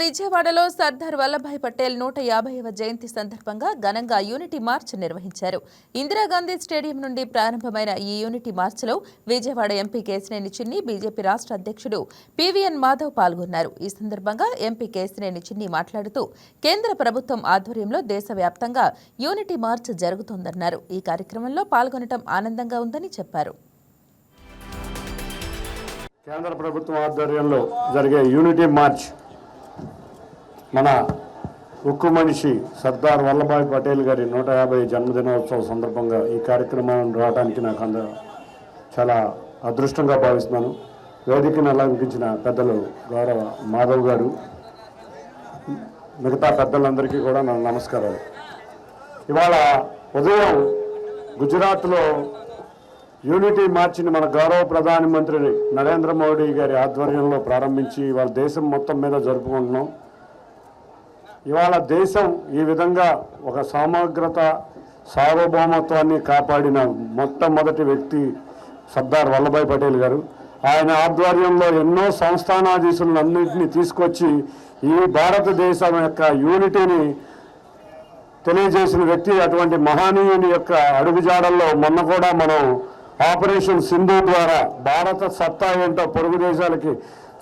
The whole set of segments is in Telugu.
విజయవాడలో సర్దార్ వల్లభాయ్ పటేల్ నూట యాభైవ జయంతి సందర్భంగా ఘనంగా యూనిటీ మార్చ్ నిర్వహించారు. ఇందిరాగాంధీ స్టేడియం నుండి ప్రారంభమైన ఈ యూనిటీ మార్చ్లో విజయవాడ ఎంపీ కేసినేని చిన్ని బీజేపీ రాష్ట్ర అధ్యక్షుడు పివిఎన్ మాధవ్ పాల్గొన్నారు. ఈ సందర్భంగా ఎంపీ కేసినేని చిన్ని మాట్లాడుతూ కేంద్ర ప్రభుత్వం ఆధ్వర్యంలో దేశవ్యాప్తంగా యూనిటీ మార్చ్ జరుగుతోందన్నారు. ఈ కార్యక్రమంలో పాల్గొనడం ఆనందంగా ఉందని చెప్పారు. కేంద్ర ప్రభుత్వం ఆధ్వర్యంలో జరిగే యూనిటీ మార్చ్ మన ఉక్కు మనిషి సర్దార్ వల్లభాయ్ పటేల్ గారి నూట యాభై జన్మదినోత్సవ సందర్భంగా ఈ కార్యక్రమం రావడానికి నాకు అంద చాలా అదృష్టంగా భావిస్తున్నాను. వేదికను అలంకరించిన పెద్దలు గౌరవ మాధవ్ గారు మిగతా పెద్దలందరికీ కూడా నా నమస్కారాలు. ఇవాళ ఉదయం గుజరాత్లో యూనిటీ మార్చిని మన గౌరవ ప్రధానమంత్రి నరేంద్ర మోడీ గారి ఆధ్వర్యంలో ప్రారంభించి వాళ్ళ దేశం మొత్తం మీద జరుపుకుంటున్నాం. ఇవాళ దేశం ఈ విధంగా ఒక సమగ్రత సార్వభౌమత్వాన్ని కాపాడిన మొట్టమొదటి వ్యక్తి సర్దార్ వల్లభాయ్ పటేల్ గారు. ఆయన ఆధ్వర్యంలో ఎన్నో సంస్థానాధీశులన్నింటినీ తీసుకొచ్చి ఈ భారతదేశం యొక్క యూనిటీని తెలియజేసిన వ్యక్తి అటువంటి మహానీయుని యొక్క అడుగుజాడల్లో మొన్న కూడా మనం ఆపరేషన్ సింధు ద్వారా భారత సత్తా ఏంటో పొరుగు దేశాలకి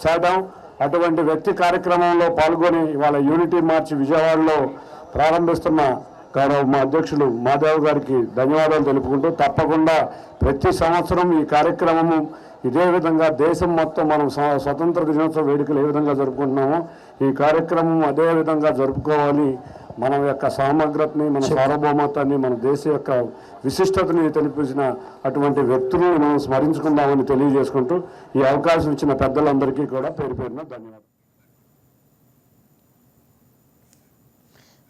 చేద్దాం. అటువంటి వ్యక్తి కార్యక్రమంలో పాల్గొని ఇవాళ యూనిటీ మార్చ్ విజయవాడలో ప్రారంభిస్తున్న గౌరవ మా అధ్యక్షులు మాధవ్ గారికి ధన్యవాదాలు తెలుపుకుంటూ తప్పకుండా ప్రతి సంవత్సరం ఈ కార్యక్రమము ఇదే విధంగా దేశం మొత్తం మనం స్వతంత్ర దినోత్సవ వేడుకలు ఏ విధంగా జరుపుకుంటున్నామో ఈ కార్యక్రమం అదే విధంగా జరుపుకోవాలి. మన యొక్క సమగ్రతని మన సార్వభౌమత్వాన్ని మన దేశ యొక్క విశిష్టతని తెలిపించిన అటువంటి వ్యక్తులను మనం స్మరించుకుందామని తెలియజేసుకుంటూ ఈ అవకాశం ఇచ్చిన పెద్దలందరికీ కూడా పేరు పేరున ధన్యవాదాలు.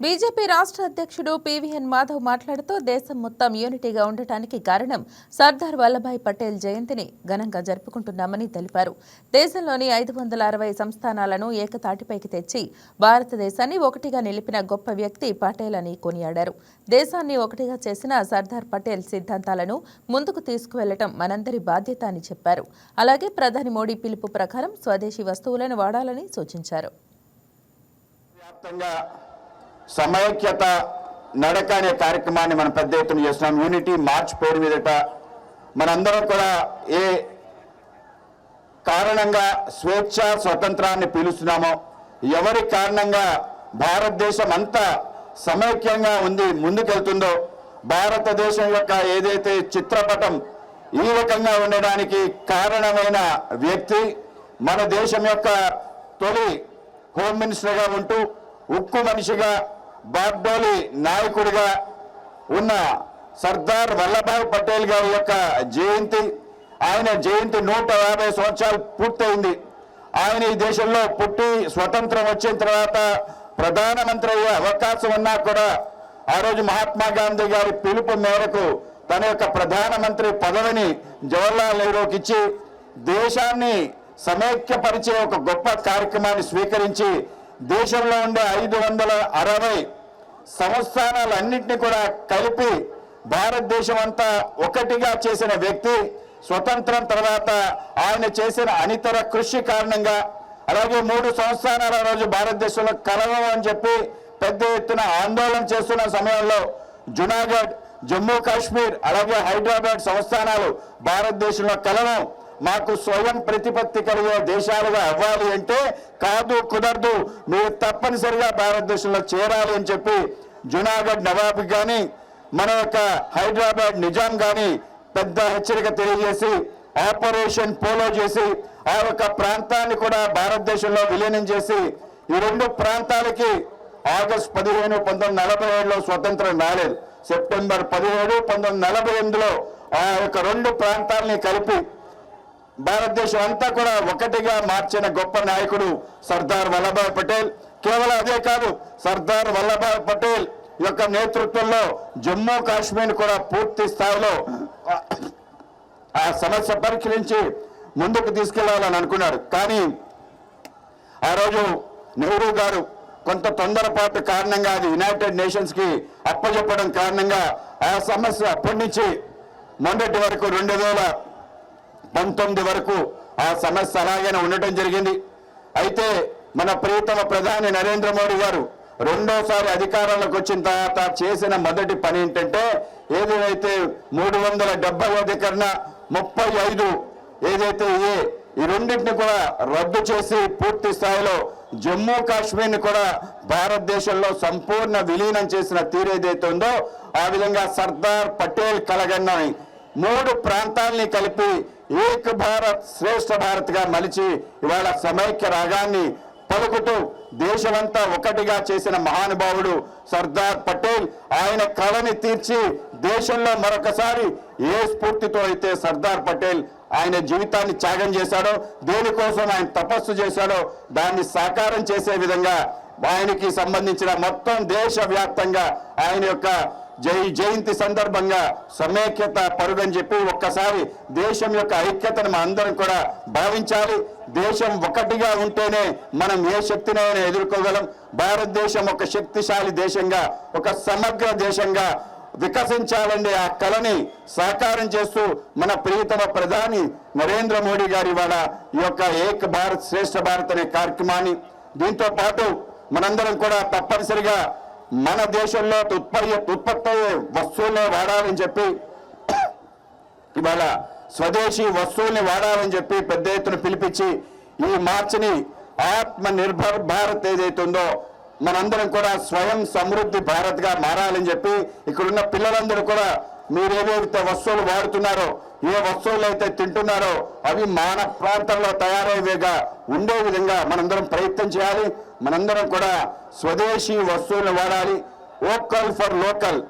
బీజేపీ రాష్ట్ర అధ్యక్షుడు పివిఎన్ మాధవ్ మాట్లాడుతూ దేశం మొత్తం యూనిటీగా ఉండటానికి కారణం సర్దార్ వల్లభాయ్ పటేల్ జయంతిని ఘనంగా జరుపుకుంటున్నామని తెలిపారు. దేశంలోని ఐదు వందల అరవై సంస్థానాలను ఏకతాటిపైకి తెచ్చి భారతదేశాన్ని ఒకటిగా నిలిపిన గొప్ప వ్యక్తి పటేల్ అని కొనియాడారు. దేశాన్ని ఒకటిగా చేసిన సర్దార్ పటేల్ సిద్ధాంతాలను ముందుకు తీసుకువెళ్ళటం మనందరి బాధ్యత అని చెప్పారు. అలాగే ప్రధాని మోడీ పిలుపు ప్రకారం స్వదేశీ వస్తువులను వాడాలని సూచించారు. సమైక్యత నడక అనే కార్యక్రమాన్ని మనం పెద్ద ఎత్తున చేస్తున్నాం. యూనిటీ మార్చ్ పేరు మీదట మనందరం కూడా ఏ కారణంగా స్వేచ్ఛ స్వతంత్రాన్ని పిలుస్తున్నామో ఎవరి కారణంగా భారతదేశం అంతా సమైక్యంగా ఉంది ముందుకెళ్తుందో భారతదేశం యొక్క ఏదైతే చిత్రపటం ఈ రకంగా ఉండడానికి కారణమైన వ్యక్తి మన దేశం యొక్క తొలి హోమ్ మినిస్టర్గా ఉంటూ ఉక్కు మనిషిగా బాగ్డోలి నాయకుడిగా ఉన్న సర్దార్ వల్లభాయ్ పటేల్ గారి యొక్క జయంతి ఆయన జయంతి నూట యాభై సంవత్సరాలు పూర్తయింది. ఆయన ఈ దేశంలో పుట్టి స్వతంత్రం వచ్చిన తర్వాత ప్రధానమంత్రి అయ్యే అవకాశం ఉన్నా కూడా ఆ రోజు మహాత్మా గాంధీ గారి పిలుపు మేరకు తన యొక్క ప్రధానమంత్రి పదవిని జవహర్లాల్ నెహ్రూకి ఇచ్చి దేశాన్ని సమైక్యపరిచే ఒక గొప్ప కార్యక్రమాన్ని స్వీకరించి దేశంలో ఉండే ఐదు వందల అరవై సంస్థానాలన్నింటినీ కూడా కలిపి భారతదేశం అంతా ఒకటిగా చేసిన వ్యక్తి స్వతంత్రం తర్వాత ఆయన చేసిన అనితర కృషి కారణంగా అలాగే మూడు సంస్థానాల రోజు భారతదేశంలో కలవం అని చెప్పి పెద్ద ఎత్తున ఆందోళన చేస్తున్న సమయంలో జునాగఢ్ జమ్మూ కాశ్మీర్ అలాగే హైదరాబాద్ సంస్థానాలు భారతదేశంలో కలవం మాకు స్వయం ప్రతిపత్తి కలిగే దేశాలుగా అవ్వాలి అంటే కాదు కుదరదు. మీరు తప్పనిసరిగా భారతదేశంలో చేరాలి అని చెప్పి జునాగఢ్ నవాబ్ కానీ మన యొక్క హైదరాబాద్ నిజాం కానీ పెద్ద హెచ్చరిక తెలియజేసి ఆపరేషన్ పోలో చేసి ఆ యొక్క ప్రాంతాన్ని కూడా భారతదేశంలో విలీనం చేసి ఈ రెండు ప్రాంతాలకి ఆగస్ట్ పదిహేను పంతొమ్మిది నలభై ఏడులో స్వతంత్రం రాలేదు. సెప్టెంబర్ పదిహేడు పంతొమ్మిది నలభై ఎనిమిదిలో ఆ యొక్క రెండు ప్రాంతాలని కలిపి భారతదేశం అంతా కూడా ఒకటిగా మార్చిన గొప్ప నాయకుడు సర్దార్ వల్లభాయ్ పటేల్. కేవలం అదే కాదు సర్దార్ వల్లభాయ్ పటేల్ యొక్క నేతృత్వంలో జమ్మూ కాశ్మీర్ కూడా పూర్తి స్థాయిలో ఆ- సమస్య పరిశీలించి ముందుకు తీసుకెళ్ళాలని అనుకున్నాడు. కానీ ఆ రోజు నెహ్రూ గారు కొంత తొందరపాటు కారణంగా అది యునైటెడ్ నేషన్స్కి అప్పచెప్పడం కారణంగా ఆ సమస్య అప్పటి నుంచి మొన్నటి వరకు రెండు వేల పంతొమ్మిది వరకు ఆ సమస్య అలాగనే ఉండటం జరిగింది. అయితే మన ప్రియతమ ప్రధాని నరేంద్ర మోడీ గారు రెండోసారి అధికారంలోకి వచ్చిన తర్వాత చేసిన మొదటి పని ఏంటంటే ఏదైతే మూడు వందల డెబ్బై అధికరణ ముప్పై ఐదు ఏదైతే ఏ ఈ రెండింటిని కూడా రద్దు చేసి పూర్తి స్థాయిలో జమ్మూ కాశ్మీర్ని కూడా భారతదేశంలో సంపూర్ణ విలీనం చేసిన తీరు ఏదైతే ఉందో ఆ విధంగా సర్దార్ పటేల్ కలగన్నాయి. మూడు ప్రాంతాల్ని కలిపి ఏక్ భారత్ శ్రేష్ఠ భారత్గా మలిచి ఇవాళ సమైక్య రాగాన్ని పలుకుతూ దేశమంతా ఒకటిగా చేసిన మహానుభావుడు సర్దార్ పటేల్ ఆయన కళని తీర్చి దేశంలో మరొకసారి ఏ స్ఫూర్తితో అయితే సర్దార్ పటేల్ ఆయన జీవితాన్ని త్యాగం చేశాడో దేనికోసం ఆయన తపస్సు చేశాడో దాన్ని సాకారం చేసే విధంగా ఆయనకి సంబంధించిన మొత్తం దేశవ్యాప్తంగా ఆయన యొక్క జై జయంతి సందర్భంగా సమైక్యత పరుగని చెప్పి ఒక్కసారి దేశం యొక్క ఐక్యతను మన అందరం కూడా భావించాలి. దేశం ఒకటిగా ఉంటేనే మనం ఏ శక్తినైనా ఎదుర్కోగలం. భారతదేశం ఒక శక్తిశాలి దేశంగా ఒక సమగ్ర దేశంగా వికసించాలండి ఆ కళని సాకారం చేస్తూ మన ప్రియతమ ప్రధాని నరేంద్ర మోడీ గారి వాళ్ళ ఈ యొక్క ఏక్ భారత్ శ్రేష్ఠ భారత్ అనే కార్యక్రమాన్ని దీంతో పాటు మనందరం కూడా తప్పనిసరిగా మన దేశంలో ఉత్పత్తి ఉత్పత్తి అయ్యే వస్తువులే వాడాలని చెప్పి ఇవాళ స్వదేశీ వస్తువుల్ని వాడాలని చెప్పి పెద్ద ఎత్తున పిలిపించి ఈ మార్చిని ఆత్మ నిర్భర్ భారత్ ఏదైతే ఉందో మనందరం కూడా స్వయం సమృద్ధి భారత్గా మారాలని చెప్పి ఇక్కడున్న పిల్లలందరూ కూడా మీరు ఏవైతే వస్తువులు వాడుతున్నారో ఏ వస్తువులు అయితే తింటున్నారో అవి మాన ప్రాంతంలో తయారయ్యేగా ఉండే విధంగా మనందరం ప్రయత్నం చేయాలి. మనందరం కూడా స్వదేశీ వస్తువులను వాడాలి. Vocal for local.